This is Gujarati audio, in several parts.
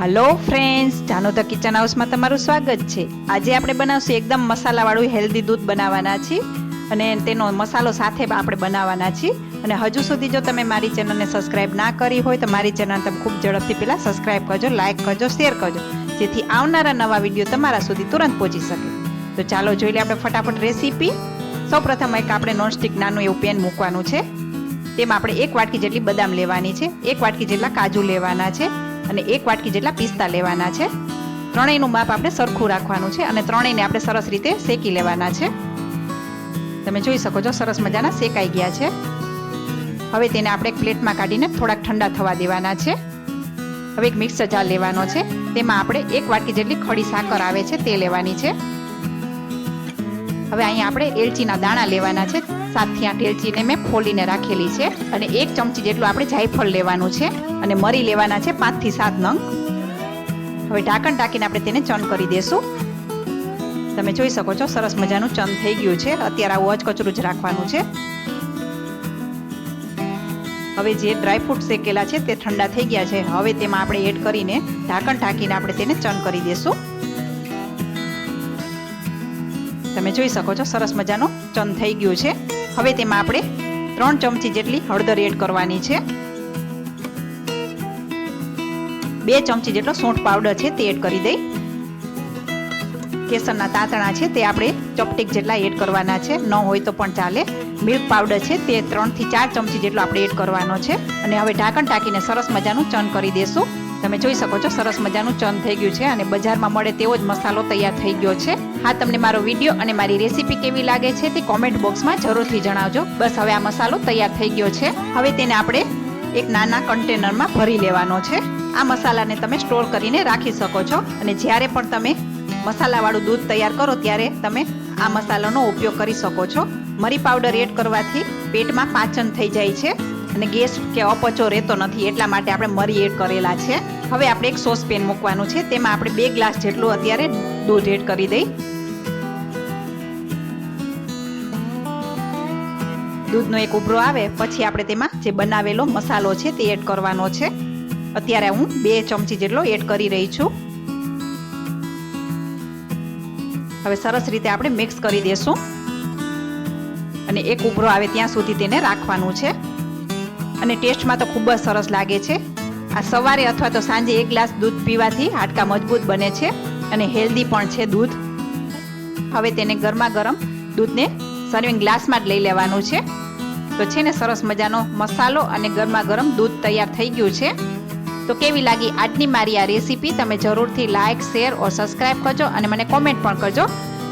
હલો ફ્રેન્ડ્સ જાનો ધ કિચન હાઉસમાં તમારું સ્વાગત છે. આજે આપણે બનાવશું એકદમ મસાલાવાળું હેલ્ધી દૂધ બનાવવાના છીએ અને તેનો મસાલો સાથે આપણે બનાવવાના છીએ. અને હજુ સુધી જો તમે મારી ચેનલને સબસ્ક્રાઇબ ના કરી હોય તો મારી ચેનલ તમે ખૂબ ઝડપથી પહેલાં સબસ્ક્રાઇબ કરજો લાઇક કરજો શેર કરજો. જેથી આવનારા નવા વીડિયો તમારા સુધી તુરંત પહોંચી શકે. તો ચાલો જોઈ લઈએ આપણે ફટાફટ રેસીપી સૌપ્રથમ એક આપણે નોનસ્ટિક નાનું એવું પેન મૂકવાનું છે. તેમાં આપણે એક વાટકી જેટલી બદામ લેવાની છે, એક વાટકી જેટલા કાજુ લેવાના છે. અને એક વાટકી જેટલા પિસ્તા લેવાના છે. ત્રણેયનું માપ આપણે સરખું રાખવાનું છે અને ત્રણેયને આપણે સરસ રીતે શેકી લેવાના છે. તમે જોઈ શકો છો સરસ મજાના શેકાઈ ગયા છે. હવે તેને આપણે એક પ્લેટમાં કાઢીને થોડાક ઠંડા થવા દેવાના છે. હવે એક મિક્સર જાર લેવાનો છે. તેમાં આપણે એક વાટકી જેટલી ખડી સાકર આવે છે તે લેવાની છે. હવે અહીંયા આપણે એલચીના દાણા લેવાના છે. સાતથી આઠ એલચીને મેં ફોલીને રાખેલી છે અને એક ચમચી જેટલું આપણે જાયફળ લેવાનું છે અને મરી લેવાના છે પાંચથી સાત નંગ. હવે ઢાંકણ ઢાંકીને આપણે તેને ચન કરી દેશું. તમે જોઈ શકો છો, સરસ મજાનું ચન થઈ ગયું છે. અત્યારે આવું અચકચરું જ રાખવાનું છે. હવે જે ડ્રાયફ્રૂટ શેકેલા છે તે ઠંડા થઈ ગયા છે. હવે તેમાં આપણે એડ કરીને ઢાંકણ ઢાંકીને આપણે તેને ચન કરી દેશું. તમે જોઈ શકો છો, સરસ મજાનું ચંદ થઈ ગયું છે. હવે તેમાં આપણે ત્રણ ચમચી જેટલી હળદર એડ કરવાની છે. બે ચમચી જેટલો સૂંઠ પાવડર છે તે એડ કરી દઈ. કેસરના તાંતણા છે તે આપણે ચપટીક જેટલા એડ કરવાના છે. ન હોય તો પણ ચાલે. મિલ્ક પાવડર છે તે ત્રણથી ચાર ચમચી જેટલો આપણે એડ કરવાનો છે. અને હવે ઢાંકણ ટાંકીને સરસ મજાનું ચન કરી દેશું. તમે જોઈ શકો છો, સરસ મજાનું ચન થઈ ગયું છે અને બજારમાં મળે તેવો જ મસાલો તૈયાર થઈ ગયો છે. હા, તમને મારો વીડિયો અને મારી રેસીપી કેવી લાગે છે તે કોમેન્ટ બોક્સમાં જરૂરથી જણાવજો. બસ, હવે આ મસાલો તૈયાર થઈ ગયો છે. હવે તેને આપણે એક નાના કન્ટેનરમાં ભરી લેવાનો છે. આ મસાલાને તમે સ્ટોર કરીને રાખી શકો છો. અને જ્યારે પણ તમે મસાલાવાળું દૂધ તૈયાર કરો ત્યારે તમે આ મસાલાનો ઉપયોગ કરી શકો છો. મરી પાવડર એડ કરવાથી પેટમાં પાચન થઈ જાય છે. અને ગેસ કે અપચો રહેતો નથી, એટલા માટે આપણે મરી એડ કરેલા છે. હવે આપણે એક સોસ પેન મૂકવાનું છે. તેમાં આપણે બે ગ્લાસ જેટલું અત્યારે દૂધ એડ કરી દઈ. દૂધનો એક ઉભરો આવે, પછી આપણે તેમાં જે બનાવેલો મસાલો છે તે એડ કરવાનો છે. અત્યારે હું બે ચમચી જેટલો એડ કરી રહી છું. હવે સરસ રીતે આપણે મિક્સ કરી દેશું. અને એક ઉભરો આવે ત્યાં સુધી તેને રાખવાનું છે. અને ટેસ્ટમાં તો ખૂબ જ સરસ લાગે છે. આ સવારે અથવા તો સાંજે એક ગ્લાસ દૂધ પીવાથી હાડકા મજબૂત બને છે અને હેલ્ધી પણ છે દૂધ. હવે તેને ગરમા ગરમ દૂધને સર્વિંગ ગ્લાસમાં જ લઈ લેવાનું છે. તો છે ને સરસ મજાનો મસાલો અને ગરમા ગરમ દૂધ તૈયાર થઈ ગયું છે. તો કેવી લાગી આજની મારી આ રેસીપી? તમે જરૂરથી લાઇક શેર ઓર સબસ્ક્રાઈબ કરજો અને મને કોમેન્ટ પણ કરજો.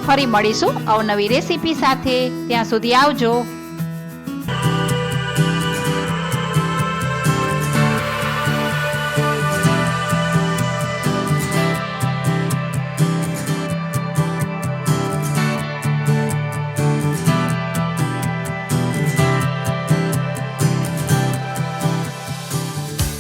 ફરી મળીશું અવનવી રેસીપી સાથે. ત્યાં સુધી આવજો.